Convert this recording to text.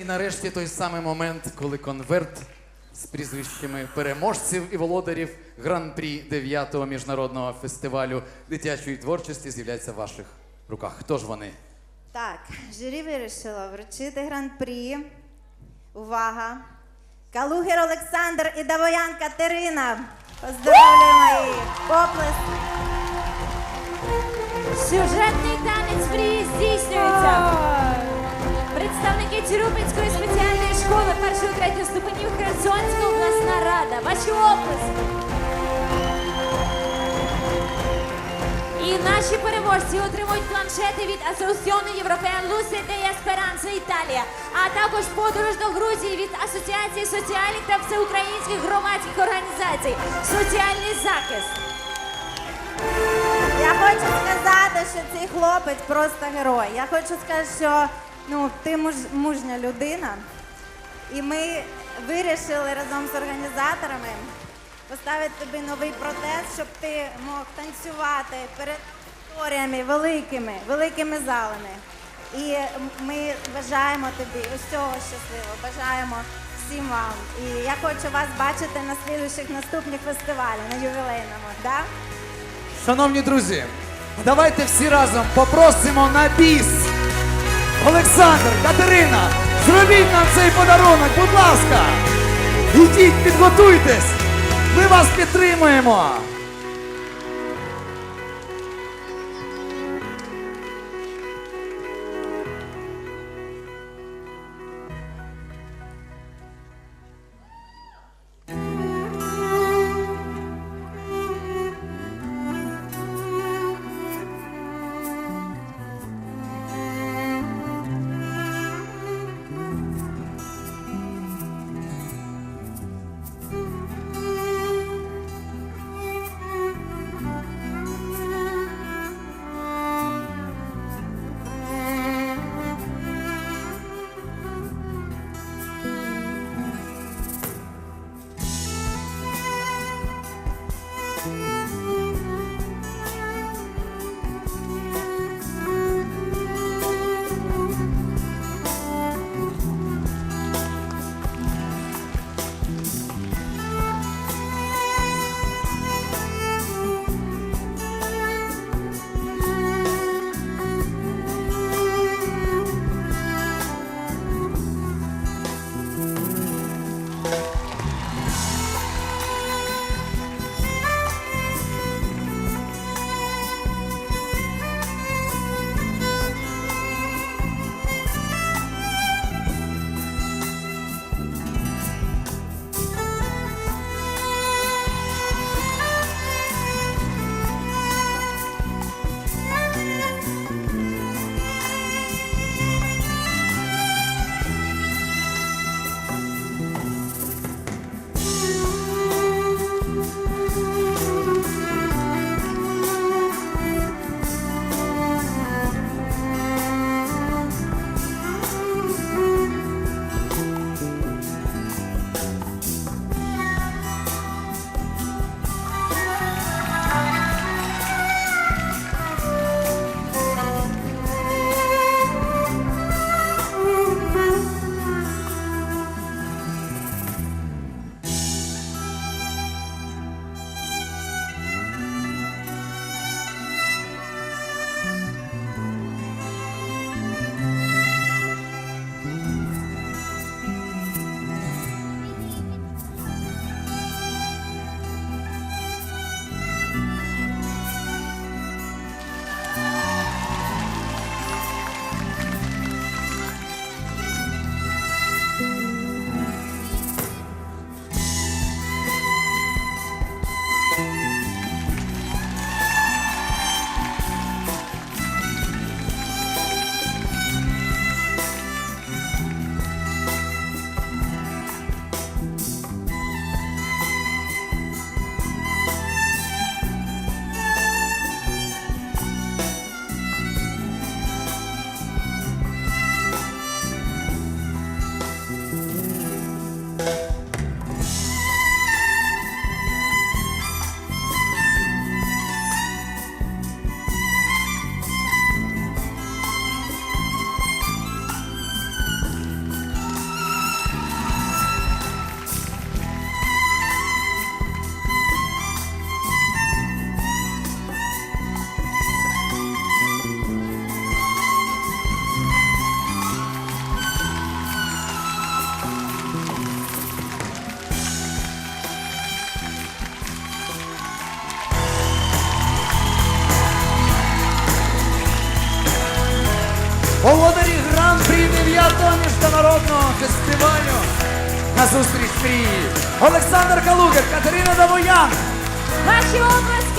І нарешті той самий момент, коли конверт з прізвищами переможців і володарів гран-прі 9-го міжнародного фестивалю дитячої творчості з'являється в ваших руках. Хто ж вони? Так, журі вирішило вручити гран-прі. Увага! Калугір Олександр і Давоян Катерина. Поздравляємо їх! Поплеск! Сюжетний танець мрії здійснюється. Представники Тюрюпинської спеціальної школи першої третьої ступенів Херсонська обласна рада. Ваші оплески. І наші переможці отримують планшети від Асоціону Європеан Луси де Есперанса Італія, а також подорож до Грузії від Асоціації соціальних та всеукраїнських громадських організацій. Соціальний захист. Я хочу сказати, що цей хлопець просто герой. Я хочу сказати, що ну, ти муж, мужня людина. І ми вирішили разом з організаторами поставити тобі новий протез, щоб ти мог танцювати перед аудиторіями великими, великими залами. І ми бажаємо тобі усього щасливого, бажаємо всім вам. І я хочу вас бачити на слідуючих наступних фестивалях, на ювілейному. Да? Шановні друзі, давайте всі разом попросимо на біс. Олександр, Катерина, зробіть нам цей подарунок, будь ласка. Ідіть, підготуйтесь. Ми вас підтримуємо. Володарі гран-прі 9-го міжнародного фестивалю на зустріч мрії. Олександр Калугер, Катерина Давоян. Ваші обласки